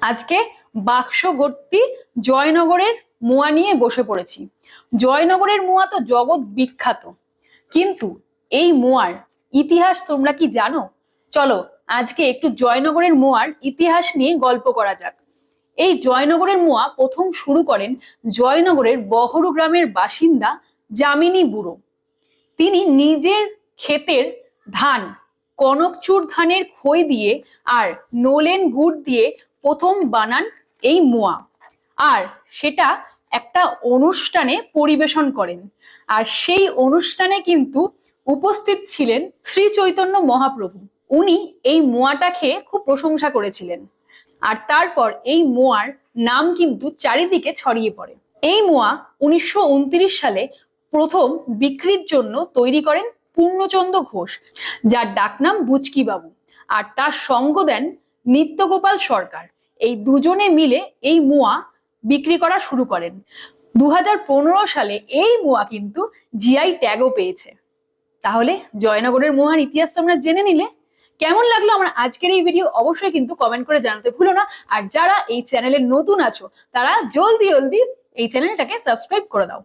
আজকে বাক্স ভর্তি জয়নগরের মোয়া নিয়ে বসে পড়েছি। জয়নগরের মোয়া তো জগৎ বিখ্যাত। কিন্তু এই মোয়ার ইতিহাস তোমরা কি জানো? চলো আজকে একটু জয়নগরের মোয়ার ইতিহাস নিয়ে গল্প করা যাক। এই জয়নগরের মোয়া প্রথম শুরু করেন জয়নগরের বহরু গ্রামের বাসিন্দা যামিনী বুড়ো। তিনি নিজের ক্ষেতের ধান, কনকচুর ধানের খই দিয়ে আর নোলেন গুড় দিয়ে প্রথম বানান এই মোয়া। আর সেটা একটা অনুষ্ঠানে পরিবেশন করেন। আর সেই অনুষ্ঠানে কিন্তু উপস্থিত ছিলেন শ্রী চৈতন্য মহাপ্রভু। উনি এই মোয়াটা খেয়ে খুব প্রশংসা করেছিলেন। আর তারপর এই মোয়ার নাম কিন্তু চারিদিকে ছড়িয়ে পড়ে। এই মোয়া উনিশশো উনত্রিশ সালে প্রথম বিক্রির জন্য তৈরি করেন পূর্ণচন্দ্র ঘোষ, যার ডাকনাম বুচকি বাবু আর তার সঙ্গ দেন নিত্যগোপাল সরকার। এই দুজনে মিলে এই মোয়া বিক্রি করা শুরু করেন। দু হাজার পনেরো সালে এই মোয়া কিন্তু জিআই ট্যাগও পেয়েছে। তাহলে জয়নগরের মোয়ার ইতিহাস তোমরা জেনে নিলে। কেমন লাগল আমার আজকের এই ভিডিও অবশ্যই কিন্তু কমেন্ট করে জানাতে ভুলো না। আর যারা এই চ্যানেলে নতুন আছো, তারা জলদি জলদি এই চ্যানেলটাকে সাবস্ক্রাইব করে দাও।